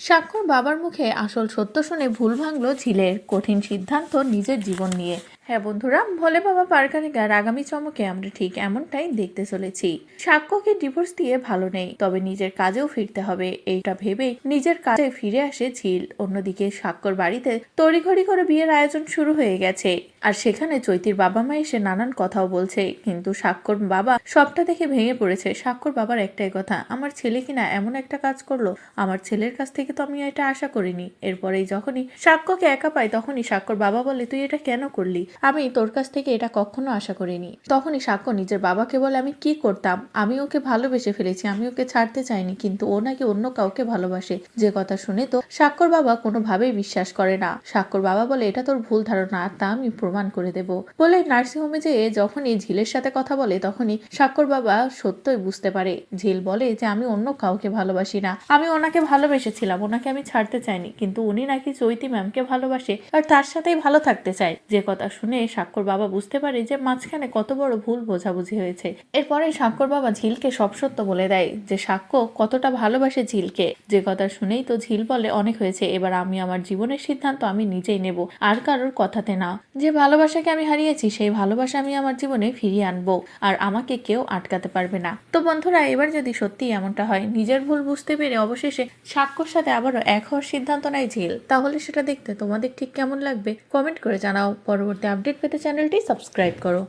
সাক্ষর বাবার মুখে আসল সত্য শুনে ভুল ভাঙল ঝিলের কঠিন সিদ্ধান্ত নিজের জীবন নিয়ে। হ্যাঁ বন্ধুরা, ভোলে বাবা পারকানিকার আগামী চমকে আমরা ঠিক এমনটাই দেখতে চলেছি। সাক্ষ্যকে ডিভোর্স দিয়ে ভালো নেই, তবে নিজের কাজেও ফিরতে হবে। এইটা ভেবেই নিজের কাজে ফিরে আসে ঝিল। অন্যদিকে সাক্ষর বাড়িতে তড়িঘড়ি করে বিয়ের আয়োজন শুরু হয়ে গেছে। আর সেখানে চৈতির বাবা মা এসে নানান কথাও বলছে। কিন্তু সাক্ষর বাবা সবটা দেখে ভেঙে পড়েছে। সাক্ষর বাবার একটাই কথা, আমার ছেলে কিনা এমন একটা কাজ করল? আমার ছেলের কাছ থেকে তো আমি এটা আশা করিনি। এরপরেই যখনই সাক্ষ্যকে একা পাই, তখনই সাক্ষর বাবা বলে, তুই এটা কেন করলি? আমি তোর কাছ থেকে এটা কখনো আশা করিনি। তখনই সাক্ষ্য নিজের বাবাকে বলে, আমি কি করতাম? আমি ওকে ভালোবেসে ফেলেছি, আমি ওকে ছাড়তে চাইনি, কিন্তু ও নাকি অন্য কাউকে ভালোবাসে। যে কথা শুনে তো সাক্ষর বাবা কোনোভাবেই বিশ্বাস করে না। সাক্ষর বাবা বলে, এটা তোর ভুল ধারণা, আর তা আমি প্রমাণ করে দেব। বলে নার্সিংহোমে যেয়ে যখনই ঝিলের সাথে কথা বলে, তখনই সাক্ষর বাবা সত্যই বুঝতে পারে। ঝিল বলে যে, আমি অন্য কাউকে ভালোবাসি না। আমি ওনাকে ভালোবেসেছিলাম। ওনাকে আমি ছাড়তে চাইনি। কিন্তু উনি নাকি চৈতি ম্যামকে ভালোবাসে আর তার সাথেই ভালো থাকতে চায়। যে কথা শুনে সাক্ষর বাবা বুঝতে পারে যে, মাঝখানে কত বড় ভুল বোঝাবুঝি হয়েছে। এরপরে সাক্ষর বাবা ঝিলকে সব সত্য বলে দেয় যে সাক্ষ্য কতটা ভালোবাসে ঝিলকে? যে কথা শুনেই তো ঝিল বলে, অনেক হয়েছে। এবার আমি আমার জীবনের সিদ্ধান্ত আমি নিজেই নেব। আর কারোর কথাতে না। যে ভালোবাসাকে আমি হারিয়েছি, সেই ভালোবাসা আমি আমার জীবনে ফিরিয়ে আনব আর আমাকে কেউ আটকাতে পারবে না। তো বন্ধুরা, এবার যদি সত্যি এমনটা হয়, নিজের ভুল বুঝতে পেরে অবশেষে সাক্ষর সাথে আবারও এক হওয়ার সিদ্ধান্ত নেয় ঝিল। তাহলে সেটা দেখতে তোমাদের ঠিক কেমন লাগবে? কমেন্ট করে জানাও। পরবর্তী আপডেট পেতে চ্যানেলটি সাবস্ক্রাইব করো।